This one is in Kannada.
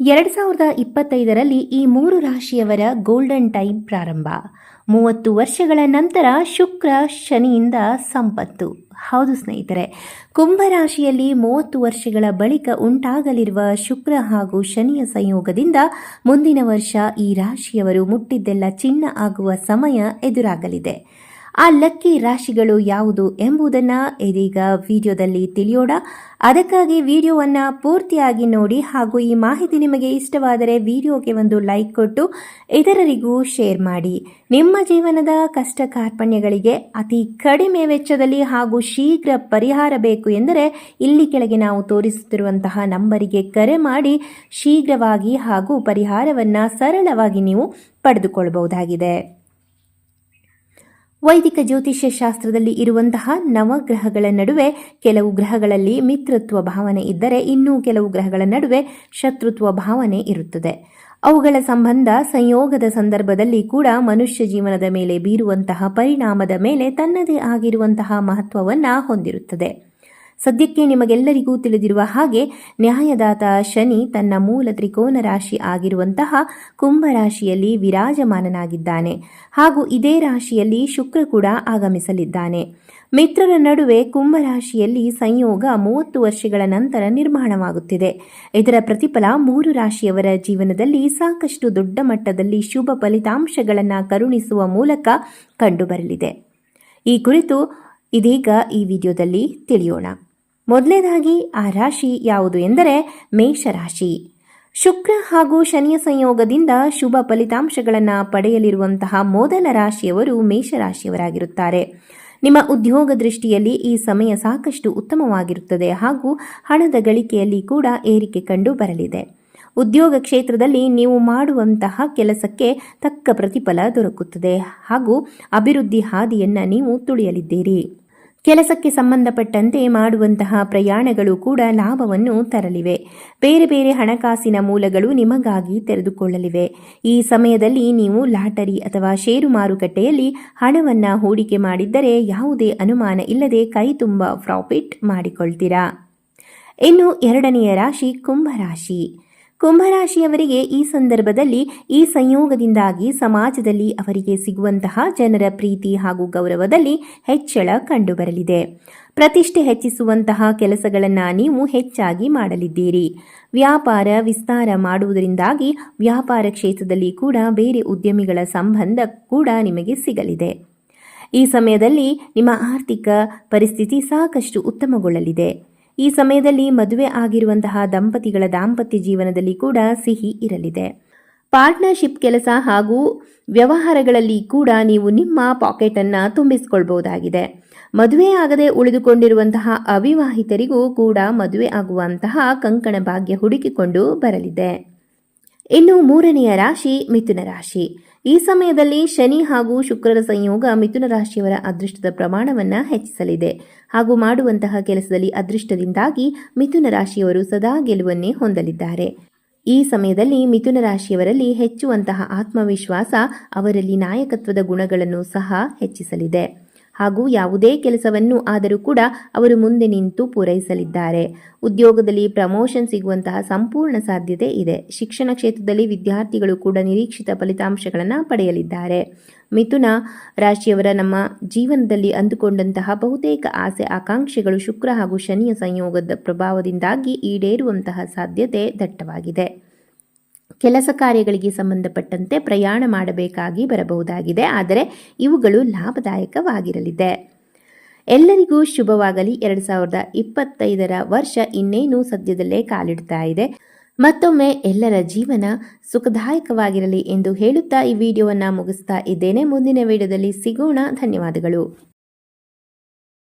ಎರಡು ಸಾವಿರದ ಇಪ್ಪತ್ತೈದರಲ್ಲಿ ಈ ಮೂರು ರಾಶಿಯವರ ಗೋಲ್ಡನ್ ಟೈಮ್ ಪ್ರಾರಂಭ. ಮೂವತ್ತು ವರ್ಷಗಳ ನಂತರ ಶುಕ್ರ ಶನಿಯಿಂದ ಸಂಪತ್ತು. ಹೌದು ಸ್ನೇಹಿತರೆ ಕುಂಭರಾಶಿಯಲ್ಲಿ ಮೂವತ್ತು ವರ್ಷಗಳ ಬಳಿಕ ಉಂಟಾಗಲಿರುವ ಶುಕ್ರ ಹಾಗೂ ಶನಿಯ ಸಂಯೋಗದಿಂದ ಮುಂದಿನ ವರ್ಷ ಈ ರಾಶಿಯವರು ಮುಟ್ಟಿದ್ದೆಲ್ಲ ಚಿನ್ನ ಆಗುವ ಸಮಯ ಎದುರಾಗಲಿದೆ. ಆ ಲಕ್ಕಿ ರಾಶಿಗಳು ಯಾವುದು ಎಂಬುದನ್ನು ಇದೀಗ ವಿಡಿಯೋದಲ್ಲಿ ತಿಳಿಯೋಣ. ಅದಕ್ಕಾಗಿ ವಿಡಿಯೋವನ್ನು ಪೂರ್ತಿಯಾಗಿ ನೋಡಿ ಹಾಗೂ ಈ ಮಾಹಿತಿ ನಿಮಗೆ ಇಷ್ಟವಾದರೆ ವಿಡಿಯೋಗೆ ಒಂದು ಲೈಕ್ ಕೊಟ್ಟು ಇತರರಿಗೂ ಶೇರ್ ಮಾಡಿ. ನಿಮ್ಮ ಜೀವನದ ಕಷ್ಟ ಕಾರ್ಪಣ್ಯಗಳಿಗೆ ಅತಿ ಕಡಿಮೆ ವೆಚ್ಚದಲ್ಲಿ ಹಾಗೂ ಶೀಘ್ರ ಪರಿಹಾರ ಬೇಕು ಎಂದರೆ ಇಲ್ಲಿ ಕೆಳಗೆ ನಾವು ತೋರಿಸುತ್ತಿರುವಂತಹ ನಂಬರಿಗೆ ಕರೆ ಮಾಡಿ ಶೀಘ್ರವಾಗಿ ಹಾಗೂ ಪರಿಹಾರವನ್ನು ಸರಳವಾಗಿ ನೀವು ಪಡೆದುಕೊಳ್ಳಬಹುದಾಗಿದೆ ವೈದಿಕ ಜ್ಯೋತಿಷ್ಯ ಶಾಸ್ತ್ರದಲ್ಲಿ ಇರುವಂತಹ ನವಗ್ರಹಗಳ ನಡುವೆ ಕೆಲವು ಗ್ರಹಗಳಲ್ಲಿ ಮಿತ್ರತ್ವ ಭಾವನೆ ಇದ್ದರೆ ಇನ್ನೂ ಕೆಲವು ಗ್ರಹಗಳ ನಡುವೆ ಶತ್ರುತ್ವ ಭಾವನೆ ಇರುತ್ತದೆ. ಅವುಗಳ ಸಂಬಂಧ ಸಂಯೋಗದ ಸಂದರ್ಭದಲ್ಲಿ ಕೂಡ ಮನುಷ್ಯ ಜೀವನದ ಮೇಲೆ ಬೀರುವಂತಹ ಪರಿಣಾಮದ ಮೇಲೆ ತನ್ನದೇ ಆಗಿರುವಂತಹ ಮಹತ್ವವನ್ನು ಹೊಂದಿರುತ್ತದೆ. ಸದ್ಯಕ್ಕೆ ನಿಮಗೆಲ್ಲರಿಗೂ ತಿಳಿದಿರುವ ಹಾಗೆ ನ್ಯಾಯದಾತ ಶನಿ ತನ್ನ ಮೂಲ ತ್ರಿಕೋನ ರಾಶಿ ಆಗಿರುವಂತಹ ಕುಂಭರಾಶಿಯಲ್ಲಿ ವಿರಾಜಮಾನನಾಗಿದ್ದಾನೆ. ಹಾಗೂ ಇದೇ ರಾಶಿಯಲ್ಲಿ ಶುಕ್ರ ಕೂಡ ಆಗಮಿಸಲಿದ್ದಾನೆ. ಮಿತ್ರರ ನಡುವೆ ಕುಂಭರಾಶಿಯಲ್ಲಿ ಸಂಯೋಗ ಮೂವತ್ತು ವರ್ಷಗಳ ನಂತರ ನಿರ್ಮಾಣವಾಗುತ್ತಿದೆ. ಇದರ ಪ್ರತಿಫಲ ಮೂರು ರಾಶಿಯವರ ಜೀವನದಲ್ಲಿ ಸಾಕಷ್ಟು ದೊಡ್ಡ ಮಟ್ಟದಲ್ಲಿ ಶುಭ ಫಲಿತಾಂಶಗಳನ್ನು ಕರುಣಿಸುವ ಮೂಲಕ ಕಂಡುಬರಲಿದೆ. ಈ ಕುರಿತು ಇದೀಗ ಈ ವಿಡಿಯೋದಲ್ಲಿ ತಿಳಿಯೋಣ. ಮೊದಲನೇದಾಗಿ ಆ ರಾಶಿ ಯಾವುದು ಎಂದರೆ ಮೇಷರಾಶಿ. ಶುಕ್ರ ಹಾಗೂ ಶನಿಯ ಸಂಯೋಗದಿಂದ ಶುಭ ಫಲಿತಾಂಶಗಳನ್ನು ಪಡೆಯಲಿರುವಂತಹ ಮೊದಲ ರಾಶಿಯವರು ಮೇಷರಾಶಿಯವರಾಗಿರುತ್ತಾರೆ. ನಿಮ್ಮ ಉದ್ಯೋಗ ದೃಷ್ಟಿಯಲ್ಲಿ ಈ ಸಮಯ ಸಾಕಷ್ಟು ಉತ್ತಮವಾಗಿರುತ್ತದೆ ಹಾಗೂ ಹಣದ ಗಳಿಕೆಯಲ್ಲಿ ಕೂಡ ಏರಿಕೆ ಕಂಡು ಬರಲಿದೆ. ಉದ್ಯೋಗ ಕ್ಷೇತ್ರದಲ್ಲಿ ನೀವು ಮಾಡುವಂತಹ ಕೆಲಸಕ್ಕೆ ತಕ್ಕ ಪ್ರತಿಫಲ ದೊರಕುತ್ತದೆ ಹಾಗೂ ಅಭಿವೃದ್ಧಿ ಹಾದಿಯನ್ನು ನೀವು ತುಳಿಯಲಿದ್ದೀರಿ. ಕೆಲಸಕ್ಕೆ ಸಂಬಂಧಪಟ್ಟಂತೆ ಮಾಡುವಂತಹ ಪ್ರಯಾಣಗಳು ಕೂಡ ಲಾಭವನ್ನು ತರಲಿವೆ. ಬೇರೆ ಬೇರೆ ಹಣಕಾಸಿನ ಮೂಲಗಳು ನಿಮಗಾಗಿ ತೆರೆದುಕೊಳ್ಳಲಿವೆ. ಈ ಸಮಯದಲ್ಲಿ ನೀವು ಲಾಟರಿ ಅಥವಾ ಷೇರು ಮಾರುಕಟ್ಟೆಯಲ್ಲಿ ಹಣವನ್ನು ಹೂಡಿಕೆ ಮಾಡಿದ್ದರೆ ಯಾವುದೇ ಅನುಮಾನ ಇಲ್ಲದೆ ಕೈ ತುಂಬ ಪ್ರಾಫಿಟ್ ಮಾಡಿಕೊಳ್ತೀರಾ. ಇನ್ನು ಎರಡನೆಯ ರಾಶಿ ಕುಂಭರಾಶಿ ಕುಂಭರಾಶಿಯವರಿಗೆ ಈ ಸಂದರ್ಭದಲ್ಲಿ ಈ ಸಂಯೋಗದಿಂದಾಗಿ ಸಮಾಜದಲ್ಲಿ ಅವರಿಗೆ ಸಿಗುವಂತಹ ಜನರ ಪ್ರೀತಿ ಹಾಗೂ ಗೌರವದಲ್ಲಿ ಹೆಚ್ಚಳ ಕಂಡುಬರಲಿದೆ. ಪ್ರತಿಷ್ಠೆ ಹೆಚ್ಚಿಸುವಂತಹ ಕೆಲಸಗಳನ್ನು ನೀವು ಹೆಚ್ಚಾಗಿ ಮಾಡಲಿದ್ದೀರಿ. ವ್ಯಾಪಾರ ವಿಸ್ತಾರ ಮಾಡುವುದರಿಂದಾಗಿ ವ್ಯಾಪಾರ ಕ್ಷೇತ್ರದಲ್ಲಿ ಕೂಡ ಬೇರೆ ಉದ್ಯಮಿಗಳ ಸಂಬಂಧ ಕೂಡ ನಿಮಗೆ ಸಿಗಲಿದೆ. ಈ ಸಮಯದಲ್ಲಿ ನಿಮ್ಮ ಆರ್ಥಿಕ ಪರಿಸ್ಥಿತಿ ಸಾಕಷ್ಟು ಉತ್ತಮಗೊಳ್ಳಲಿದೆ. ಈ ಸಮಯದಲ್ಲಿ ಮದುವೆ ಆಗಿರುವಂತಹ ದಂಪತಿಗಳ ದಾಂಪತ್ಯ ಜೀವನದಲ್ಲಿ ಕೂಡ ಸಿಹಿ ಇರಲಿದೆ. ಪಾರ್ಟ್ನರ್ಶಿಪ್ ಕೆಲಸ ಹಾಗೂ ವ್ಯವಹಾರಗಳಲ್ಲಿ ಕೂಡ ನೀವು ನಿಮ್ಮ ಪಾಕೆಟನ್ನು ತುಂಬಿಸಿಕೊಳ್ಬಹುದಾಗಿದೆ. ಮದುವೆ ಆಗದೆ ಉಳಿದುಕೊಂಡಿರುವಂತಹ ಅವಿವಾಹಿತರಿಗೂ ಕೂಡ ಮದುವೆ ಆಗುವಂತಹ ಕಂಕಣ ಭಾಗ್ಯ ಹುಡುಕಿಕೊಂಡು ಬರಲಿದೆ. ಇನ್ನು ಮೂರನೆಯ ರಾಶಿ ಮಿಥುನ ರಾಶಿ. ಈ ಸಮಯದಲ್ಲಿ ಶನಿ ಹಾಗೂ ಶುಕ್ರರ ಸಂಯೋಗ ಮಿಥುನ ರಾಶಿಯವರ ಅದೃಷ್ಟದ ಪ್ರಮಾಣವನ್ನು ಹೆಚ್ಚಿಸಲಿದೆ. ಹಾಗೂ ಮಾಡುವಂತಹ ಕೆಲಸದಲ್ಲಿ ಅದೃಷ್ಟದಿಂದಾಗಿ ಮಿಥುನ ರಾಶಿಯವರು ಸದಾ ಗೆಲುವನ್ನೇ ಹೊಂದಲಿದ್ದಾರೆ. ಈ ಸಮಯದಲ್ಲಿ ಮಿಥುನ ರಾಶಿಯವರಲ್ಲಿ ಹೆಚ್ಚುವಂತಹ ಆತ್ಮವಿಶ್ವಾಸ, ಅವರಲ್ಲಿ ನಾಯಕತ್ವದ ಗುಣಗಳನ್ನು ಸಹ ಹೆಚ್ಚಿಸಲಿದೆ. ಹಾಗೂ ಯಾವುದೇ ಕೆಲಸವನ್ನು ಆದರೂ ಕೂಡ ಅವರು ಮುಂದೆ ನಿಂತು ಪೂರೈಸಲಿದ್ದಾರೆ. ಉದ್ಯೋಗದಲ್ಲಿ ಪ್ರಮೋಷನ್ ಸಿಗುವಂತಹ ಸಂಪೂರ್ಣ ಸಾಧ್ಯತೆ ಇದೆ. ಶಿಕ್ಷಣ ಕ್ಷೇತ್ರದಲ್ಲಿ ವಿದ್ಯಾರ್ಥಿಗಳು ಕೂಡ ನಿರೀಕ್ಷಿತ ಫಲಿತಾಂಶಗಳನ್ನು ಪಡೆಯಲಿದ್ದಾರೆ. ಮಿಥುನ ರಾಶಿಯವರ ನಮ್ಮ ಜೀವನದಲ್ಲಿ ಅಂದುಕೊಂಡಂತಹ ಬಹುತೇಕ ಆಸೆ, ಆಕಾಂಕ್ಷೆಗಳು ಶುಕ್ರ ಹಾಗೂ ಶನಿಯ ಸಂಯೋಗದ ಪ್ರಭಾವದಿಂದಾಗಿ ಈಡೇರುವಂತಹ ಸಾಧ್ಯತೆ ದಟ್ಟವಾಗಿದೆ. ಕೆಲಸ ಕಾರ್ಯಗಳಿಗೆ ಸಂಬಂಧಪಟ್ಟಂತೆ ಪ್ರಯಾಣ ಮಾಡಬೇಕಾಗಿ ಬರಬಹುದಾಗಿದೆ. ಆದರೆ ಇವುಗಳು ಲಾಭದಾಯಕವಾಗಿರಲಿದೆ. ಎಲ್ಲರಿಗೂ ಶುಭವಾಗಲಿ. ಎರಡು ಸಾವಿರದ ಇಪ್ಪತ್ತೈದರ ವರ್ಷ ಇನ್ನೇನು ಸದ್ಯದಲ್ಲೇ ಕಾಲಿಡ್ತಾ ಇದೆ. ಮತ್ತೊಮ್ಮೆ ಎಲ್ಲರ ಜೀವನ ಸುಖದಾಯಕವಾಗಿರಲಿ ಎಂದು ಹೇಳುತ್ತಾ ಈ ವಿಡಿಯೋವನ್ನು ಮುಗಿಸ್ತಾ ಇದ್ದೇನೆ. ಮುಂದಿನ ವಿಡಿಯೋದಲ್ಲಿ ಸಿಗೋಣ. ಧನ್ಯವಾದಗಳು.